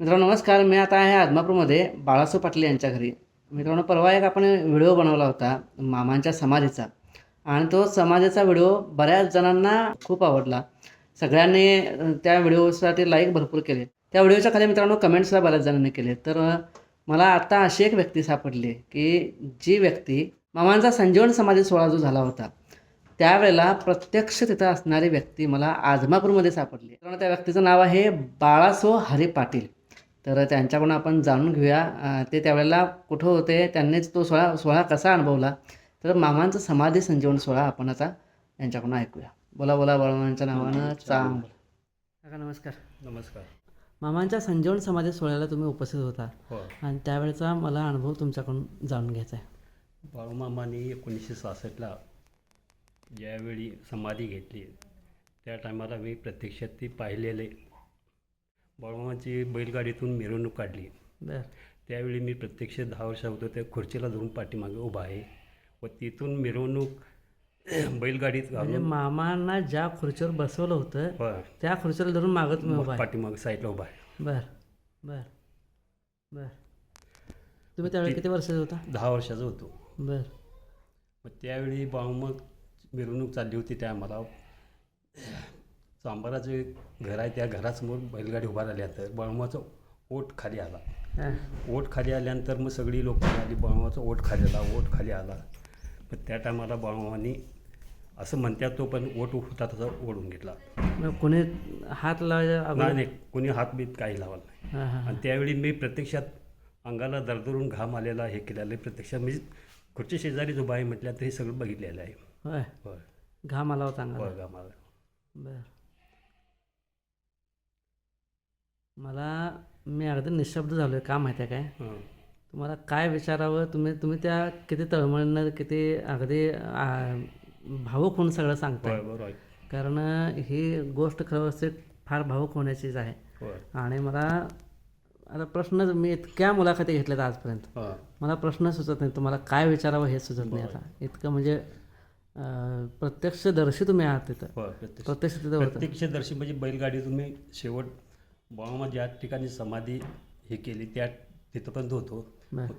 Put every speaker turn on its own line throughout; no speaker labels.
मित्रांनो नमस्कार. मी आता आहे आदमापूरमध्ये बाळासो पाटील यांच्या घरी. मित्रांनो परवा एक आपण व्हिडिओ बनवला होता मामांच्या समाधीचा. आणि तो समाधीचा व्हिडिओ बऱ्याच जणांना खूप आवडला. सगळ्यांनी त्या व्हिडिओसाठी लाईक भरपूर केले. त्या व्हिडिओच्या खाली मित्रांनो कमेंट्सला बऱ्याच जणांनी केले. तर मला आता अशी एक व्यक्ती सापडली की जी व्यक्ती मामांचा संजीवन समाधी सोहळा जो झाला होता त्यावेळेला प्रत्यक्ष तिथं असणारी व्यक्ती मला आजमापूरमध्ये सापडली. मित्रांनो त्या व्यक्तीचं नाव आहे बाळासो हरी पाटील. तर त्यांच्याकडून आपण जाणून घेऊया ते त्यावेळेला कुठं होते त्यांनीच तो सोहळा सोहळा कसा अनुभवला? तर मामांचं समाधी संजीवन सोहळा आपण आता यांच्याकडून ऐकूया. बोला बोला बाळमांच्या नावानं चांग काका नमस्कार.
नमस्कार.
मामांच्या संजीवन समाधी सोहळ्याला तुम्ही उपस्थित होता.
हो.
आणि त्यावेळेचा मला अनुभव तुमच्याकडून जाणून घ्यायचा आहे.
बाळूमामाने एकोणीसशे सहासष्टला ज्यावेळी समाधी घेतली. त्या टायमाला मी प्रत्यक्षात ती पाहिलेले. बाळूमामाची बैलगाडीतून मिरवणूक काढली.
बरं.
त्यावेळी मी प्रत्यक्ष दहा वर्ष होतो त्या खुर्चीला धरून पाठीमागे उभा आहे व तिथून मिरवणूक बैलगाडीत
म्हणजे
घालून
मामांना ज्या खुर्चीवर बसवलं होतं. त्या खुर्चीला धरून मागं तुम्ही उभा
पाठीमागे साईडला उभा आहे.
बर बर बर. तुम्ही त्यावेळी किती वर्षाचा होता?
दहा वर्षाचा होतो.
बर.
मग त्यावेळी बाळूमाग मिरवणूक चालली होती त्या आम्हाला. चांबाराचे घर आहे त्या घरासमोर बैलगाडी उभा राहिल्यानंतर बाळूमाचा ओट खाली आला. ओट खाली आल्यानंतर मग सगळी लोक आली बाळूमाचा ओट खाली आला ओट खाली आला. मग त्या टायमाला बाळूमानी असं म्हणतात तो पण ओट होता तसा ओढून घेतला.
कोणी हात लावायच्या
नाही कोणी हात बीत काही लावला नाही. आणि त्यावेळी मी प्रत्यक्षात अंगाला दरदरून घाम आलेला हे केलेलं प्रत्यक्षात मी खुर्ची शेजारी उभा आहे म्हटलं तर हे सगळं बघितलेलं आहे.
होय.
होय.
घाम आला होता अंगाला.
होय घाम आला.
बर. मला मी अगदी निशब्द झालो आहे का माहिती आहे काय?
हं.
तुम्हाला काय विचारावं? तुम्ही तुम्ही त्या किती तळमळीनं किती अगदी आ, भावूक होऊन सगळं सांगताय.
होय बरोबर. आहे
कारण ही गोष्ट खरं फार भावूक होण्याचीच आहे.
होय.
आणि मला आता प्रश्न मी इतक्या मुलाखती घेतल्यात आजपर्यंत मला प्रश्न सुचत नाही तुम्हाला काय विचारावं हे सुचत नाही आता. इतकं म्हणजे प्रत्यक्षदर्शी तुम्ही आहात तिथं.
प्रत्यक्ष. प्रत्यक्षदर्शी म्हणजे बैलगाडीतून मी शेवट बाळूमा ज्या ठिकाणी समाधी हे केली त्या तिथं पण होतो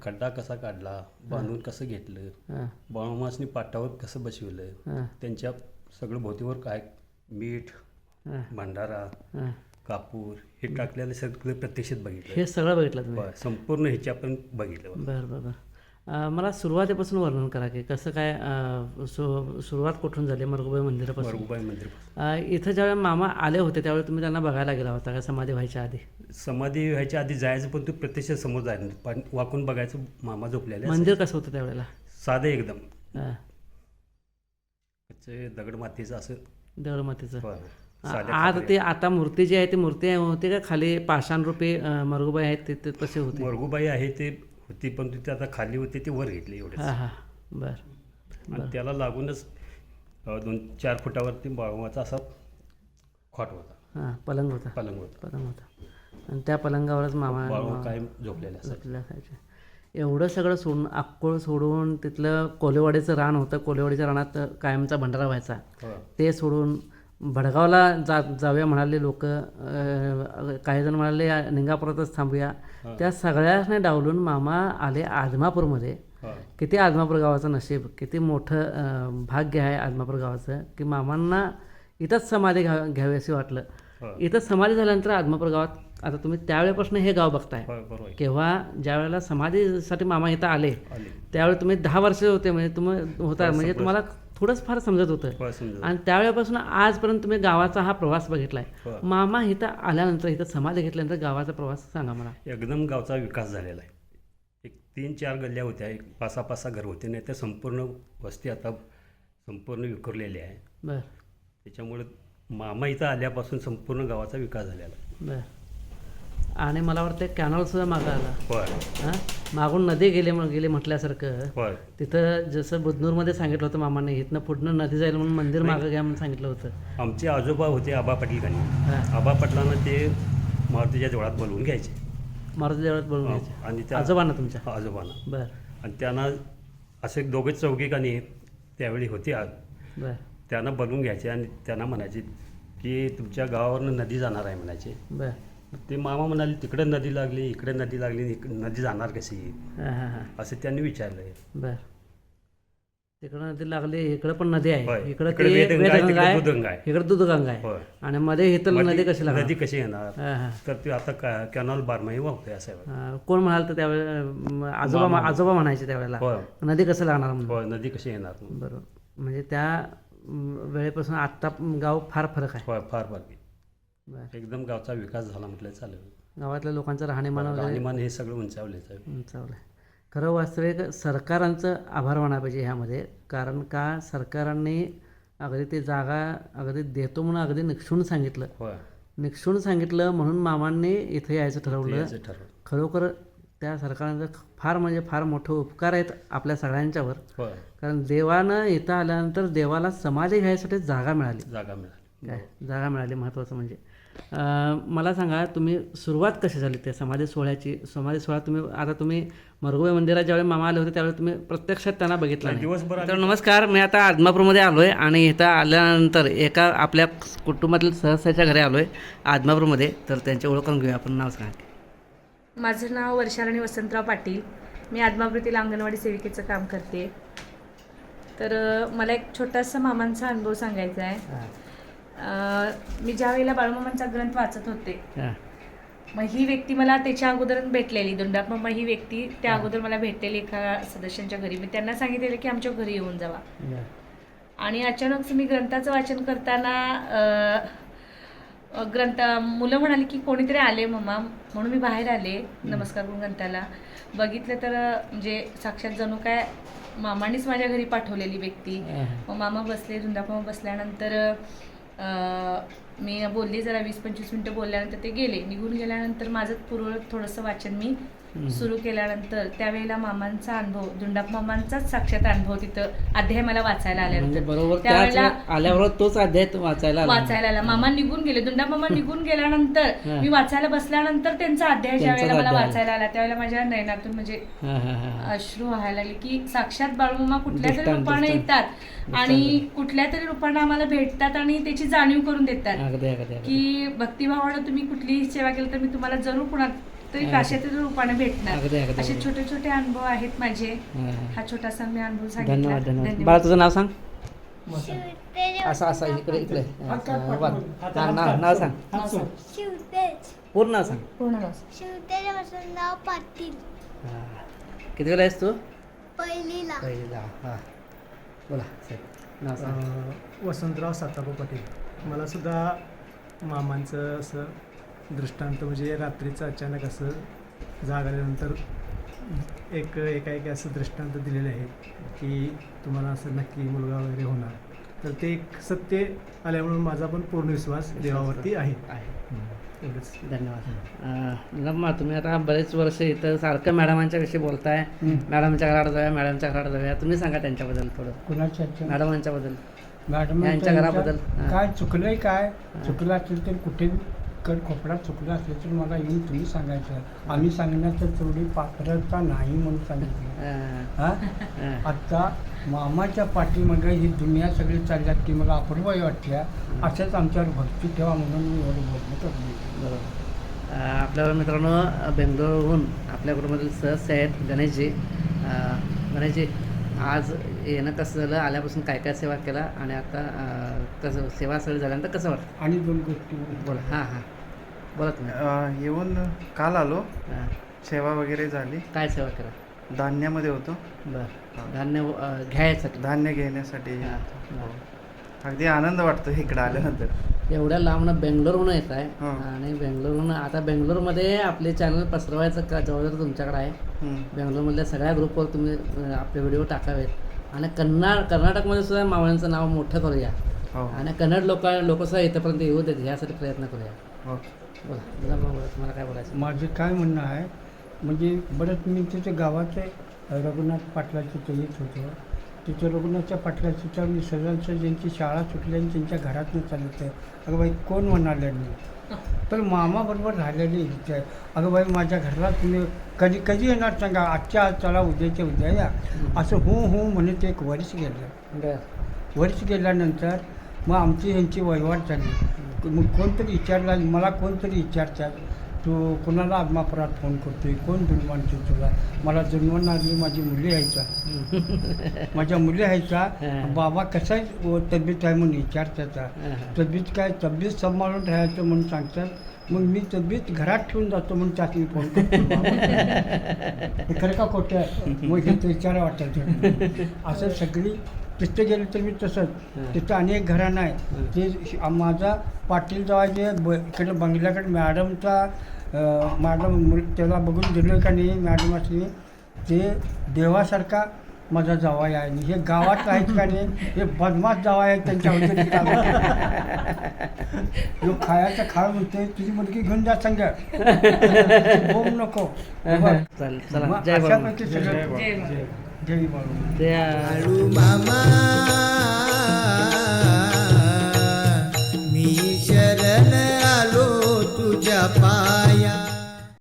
खड्डा कसा काढला बांधून कसं घेतलं बाळूमासनी पाटावर कसं बसविलं त्यांच्या सगळं भोवतीवर काय मीठ भंडारा कापूर हे टाकलेलं सगळं प्रत्यक्षात बघितलं.
हे सगळं बघितलं तुम्ही?
संपूर्ण ह्याच्या पण बघितलं
बरं बरं बरं. अं, मला सुरुवातीपासून वर्णन करा की कसं काय अं, सु सुरुवात कुठून झाली? मरगुबाई मंदिरापासून?
मरगुबाई मंदिर
अं, इथं ज्यावेळी मामा आले होते त्यावेळी तुम्ही त्यांना बघायला गेला होता का समाधी व्हायच्या आधी?
समाधी व्हायच्या आधी जायचं पण तू प्रत्यक्ष समोर जायचं नाही. पण वाकून बघायचं मामा झोपलेले.
मंदिर कसं होतं त्यावेळेला?
साधं एकदम. कच्चे दगड मातीचं असं.
देवळमातीचं
होय.
आज. ते आता मूर्ती जी आहे ती मूर्ती होती का? खाली पाषाण रूपी अं, मरगुबाई आहेत ते तसे होते.
मरगुबाई आहे ते होती पण ती आता खाली होती ते वर घेतली एवढे
हां हां. बरं.
आणि त्याला लागूनच दोन चार फुटावरती बाळूमाचा असा खॉट होता.
हां पलंग होता.
पलंग होता.
पलंग होता. आणि त्या पलंगावरच मामा
कायम झोपलेला असायचा
झोपलेले असायचे. एवढं सगळं सोडून अक्कोळ सोडून तिथलं कोलेवाडीचं रान होतं. कोलेवाडीच्या रानात कायमचा भंडारा व्हायचा. ते सोडून भडगावला जा जाऊया म्हणाले लोक. काही जण म्हणाले "या निंगापुरातच थांबूया. त्या सगळ्यांनी डावलून मामा आले आदमापूरमध्ये. किती आदमापूर गावाचं नशीब किती मोठं भाग्य आहे आदमापूर गावाचं की मामांना इथंच समाधी घ्या घ्यावी असे वाटलं.
हो.
इथं समाधी झाल्यानंतर आदमापूर गावात आता तुम्ही त्यावेळेपासून हे गाव बघताय. केव्हा ज्या वेळेला समाधीसाठी मामा इथं आले
आली.
त्यावेळी तुम्ही दहा वर्ष होते म्हणजे तुम्ही होता म्हणजे तुम्हाला थोडंच फार समजत होतं.
समजा
आणि त्यावेळेपासून आजपर्यंत तुम्ही गावाचा हा प्रवास बघितलाय.
होय.
मामा इथं आल्यानंतर इथं समाधी घेतल्यानंतर गावाचा प्रवास सांगा मला.
एकदम गावचा विकास झालेला आहे. एक तीन चार गल्ल्या होत्या एक पाच सहा घर होते नाही तर संपूर्ण वस्ती आता संपूर्ण विखुरलेली आहे.
बर.
त्याच्यामुळे मामा इथं आल्यापासून संपूर्ण गावाचा विकास झालेला आहे.
बर. आणि मला वाटतं कॅनॉल सुद्धा मागं आला. हां? मागून नदी गेले गेले म्हटल्यासारखं. तिथं जसं बुधनूरमध्ये सांगितलं होतं मामाने इथनं पुढनं नदी जाईल म्हणून मंदिर मागं घ्या म्हणून सांगितलं होतं.
आमचे आजोबा होते आबा पाटील
हां.
आबा पाटलांना ते मारुतीच्या देवळात बोलवून घ्यायचे.
मारुती देवळात बोलून
हो.
घ्यायचे.
आणि त्या
आजोबांना तुमच्या?
आजोबांना.
बर.
आणि त्यांना असे दोघे चौघे त्यावेळी होते आज.
बर.
त्यांना बनवून घ्यायचे आणि त्यांना म्हणायचे की तुमच्या गावावरनं नदी जाणार आहे म्हणायचे.
बर.
ते मामा म्हणाले तिकडे नदी लागली इकडे नदी लागली इक- नदी जाणार कशी?
हां हां हां.
असं त्यांनी विचारलंय.
बर. तिकडं नदी लागली इकडं पण नदी आहे.
होय.
इकडं
इकडे
ते
वेदगंगा आहे,
वेदगंगा
तिकडे
आहे
दूधगंगा आहे.
इकडं दूधगंगा आहे.
होय.
आणि मध्ये इथं नदी कशी लागणार?
नदी कशी येणार?
हां हां.
तर ते आता का कॅनॉल बारमाही वाहते असं आहे.
कोण म्हणाल तर त्यावेळेला आजोबा. आजोबा म्हणायचे त्यावेळेला.
होय.
नदी कसं लागणार म्हणून?
होय नदी कशी येणार
बरोबर. म्हणजे त्या वेळेपासून आत्ता गाव फार फरक आहे.
होय फार बारकी
बर.
एकदम गावचा विकास झाला म्हटलं चालेल.
गावातल्या लोकांचं राहणीमान वगैरे?
राहणीमान हे सगळं उंचावलेच आहे
उंचावलं. आहे खरं वास्तविक सरकारांचं आभार माना पाहिजे ह्यामध्ये कारण का सरकारांनी अगदी ते जागा अगदी देतो म्हणून अगदी निक्षून सांगितलं.
होय.
निक्षून सांगितलं म्हणून मामांनी इथे यायचं
ते
ठरवलं.
याचं ठरवलं.
खरोखर त्या सरकारांचं फार म्हणजे फार मोठे उपकार आहेत आपल्या सगळ्यांच्यावर.
होय.
कारण देवानं इथं आल्यानंतर देवाला समाधी घ्यायसाठी जागा मिळाली.
जागा मिळाली.
काय? जागा मिळाली महत्त्वाचं म्हणजे. मला सांगा तुम्ही सुरुवात कशी झाली त्या समाधी सोहळ्याची? समाधी सोहळा तुम्ही आता तुम्ही मरगुवे मंदिरात ज्यावेळी मामा आले होते त्यावेळी तुम्ही प्रत्यक्षात त्यांना बघितलं
दिवसभर
तर नमस्कार मी आता आदमापूरमध्ये आलो आहे आणि इथं आल्यानंतर एका आपल्या कुटुंबातील सहस्याच्या घरी आलो आहे आदमापूरमध्ये. तर त्यांची ओळख करून घेऊया आपण नाव सांगा.
माझं नाव वर्षाराणी वसंतराव पाटील. मी आदमावृत्तीला अंगणवाडी सेविकेचं काम करते. तर मला एक छोटासा मामांचा अनुभव सांगायचा आहे. मी ज्या वेळेला बाळूमामांचा ग्रंथ वाचत होते मग ही व्यक्ती मला त्याच्या अगोदर भेटलेली दोंडाप्पा ही व्यक्ती त्या अगोदर मला भेटलेली एका सदस्यांच्या घरी. मी त्यांना सांगितलेलं की आमच्या घरी येऊन जावा. आणि अचानक मी ग्रंथाचं वाचन करताना ग्रंथ मुलं म्हणाली की कोणीतरी आले मम्मा म्हणून मी बाहेर आले नमस्कार करून ग्रंथाला. बघितलं तर म्हणजे साक्षात जणू काय मामानीच माझ्या घरी पाठवलेली व्यक्ती. मग मामा बसले धुंदापा बसल्यानंतर मी बोलली जरा वीस पंचवीस मिनटं बोलल्यानंतर ते गेले. निघून गेल्यानंतर माझं पूर्व थोडंसं वाचन मी सुरू केल्यानंतर त्यावेळेला मामांचा अनुभव धुंडाप मामांचाच साक्षात अनुभव तिथं अध्याय मला वाचायला
म्हणजे
आल्यानंतर
बरोबर त्याच
त्यावेळेला
आल्यावर तोच अध्याय तो वाचायला आला.
वाचायला आला मामा निघून गेले दुंडा मामा निघून गेल्यानंतर. मी वाचायला बसल्यानंतर त्यांचा अध्याय ज्या वेळेला मला. वाचायला आला त्यावेळेला माझ्या नयनातून म्हणजे अश्रू व्हायला लागले की साक्षात बाळूमामा कुठल्या तरी रूपाने. येतात आणि कुठल्या तरी रूपाने आम्हाला भेटतात आणि त्याची जाणीव करून देतात. की भक्तिभावानं तुम्ही कुठलीही सेवा केली तर मी तुम्हाला जरूर कुणा तरी काशातील रूपाने भेटणार. असे. छोटे छोटे अनुभव आहेत माझे.
हां,
छोटासा मी अनुभव सांगितला.
धन्यवाद धन्यवाद. बाळा तुझं नाव सांग? असं असं इकडे इकडे. नाव सांग. पूर्ण नाव सांग.
पूर्ण नाव.
पाटील.
किती वेळा आहेस तू?
पहिलीला.
पहिलीला. हां. बोला साहेब. नाव सांग.
अ, वसंतराव साताबा पाटील. मला सुद्धा मामांचं असं दृष्टांत म्हणजे रात्रीचं अचानक असं जाग आल्यानंतर एक एकाएकी असं दृष्टांत दिलेले आहे की तुम्हाला असं नक्की मुलगा वगैरे होणार. तर ते एक सत्य आल्यामुळे माझा पण पूर्ण विश्वास देवावरती आहे. एवढंच.
धन्यवाद. अं, लम्मा तुम्ही आता बरेच वर्ष इथं सारखं मॅडमांच्या विषयी बोलताय. मॅडमच्या घरात जाऊया मॅडमच्या घरात जाऊया. तुम्ही सांगा त्यांच्याबद्दल थोडं.
कुणाच्या
मॅडमांच्याबद्दल.
मॅडम
यांच्या घराबद्दल.
काय चुकलंय काय? चुकलं असेल तर कुठे कड कोपऱ्यात चुकलं असेल तर मला येऊन तुम्ही सांगायचं. आम्ही सांगण्याचं तेवढी पात्रता नाही म्हणून सांगितलं. हा. आता मामाच्या पाठीमागे ही दुनिया सगळी चालल्यात की मला अपूर्वही वाटल्या असंच आमच्यावर भक्ती ठेवा म्हणून मी एवढं बोलणं करतो
बरोबर. आपल्याला मित्रांनो बेंगलोरहून आपल्या कुटुंबातील सदस्य आहेत गणेशजी. गणेशजी आज येणं कसं झालं आल्यापासून काय काय सेवा केला आणि आता कसं सेवा सगळी झाल्यानंतर कसं वाटतं
आणि दोन गोष्टी
बोला. हां हां. बोला तुम्ही.
अ, येऊन काल आलो.
हां.
सेवा वगैरे झाली.
काय सेवा केला?
धान्यामध्ये होतो.
बरं. धान्य अं, घ्यायसाठी.
धान्य घेण्यासाठी.
हां.
अगदी आनंद वाटतो इकडे आल्यानंतर.
एवढ्या लांबनं बेंगलोरहून येत आहे.
हां.
आणि बेंगलोरहून आता बेंगलोरमध्ये आपले चॅनल पसरवायचं का? जवळजवळ तुमच्याकडे आहे.
हम्म.
बेंगलोरमधल्या सगळ्या ग्रुपवर तुम्ही अं, आपले व्हिडिओ टाकावेत. आणि कन्ना कर्नाटकमध्ये सुद्धा मावळ्यांचं नाव मोठं करूया.
हो.
आणि कन्नड लोक लोकसुद्धा इथंपर्यंत येऊ देत यासाठी प्रयत्न करूया.
हो
बोला तुम्हाला काय बोलायचं?
माझं काय म्हणणं आहे म्हणजे बरंच मी तिथे गावाचे रघुनाथ पाटलाचं ते येत होतं. तिथे रघुनाथच्या पाटलाच्या त्या विसर्जनचं ज्यांची शाळा सुटली आणि त्यांच्या घरातनं चालत आहे. अगं बाई कोण म्हणाले मी? तर मामाबरोबर राहिलेली इच्छा आहे. अगं बाई माझ्या घरला तुम्ही कधी कधी येणार सांगा आजच्या आज चला उद्याच्या उद्या या. असं हो हो म्हणत एक वर्ष गेलं. वर्ष गेल्यानंतर मग आमची ह्यांची वहिवाट झाली. मग कोणतरी विचारला मला कोणतरी विचारतात? तू कोणाला आत्मापरात फोन करतोय? कोण दुर्मानतो तुला? मला जन्मणारी माझी मुली यायचा माझ्या मुली यायचा. बाबा कसा तब्येत आहे म्हणून विचारतात
हा.
तब्येत काय? तब्येत सांभाळून राहायचं म्हणून सांगतात. मग मी तब्येत घरात ठेवून जातो म्हणून त्यातून फोन करतो. खरं का खोटं आहे? मग हे विचारा वाटायचं असं सगळी तिथं गेलं तर मी तसंच. तिथं अनेक घराणं आहे ते माझा पाटील जेव्हा जे ब इकडे बंगल्याकडे मॅडमचा मॅडम मुल- त्याला बघून दिलं का नाही मॅडम असली ते देवासारखा माझा जावाई आहे. आणि हे गावात आहेत का नाही हे बदमाश जावाई आहे त्यांच्या जो खायचा खाळ म्हणतोय तुझी मुलगी घेऊन जा संग. नको.
जय
सगळं
बाळू मामा.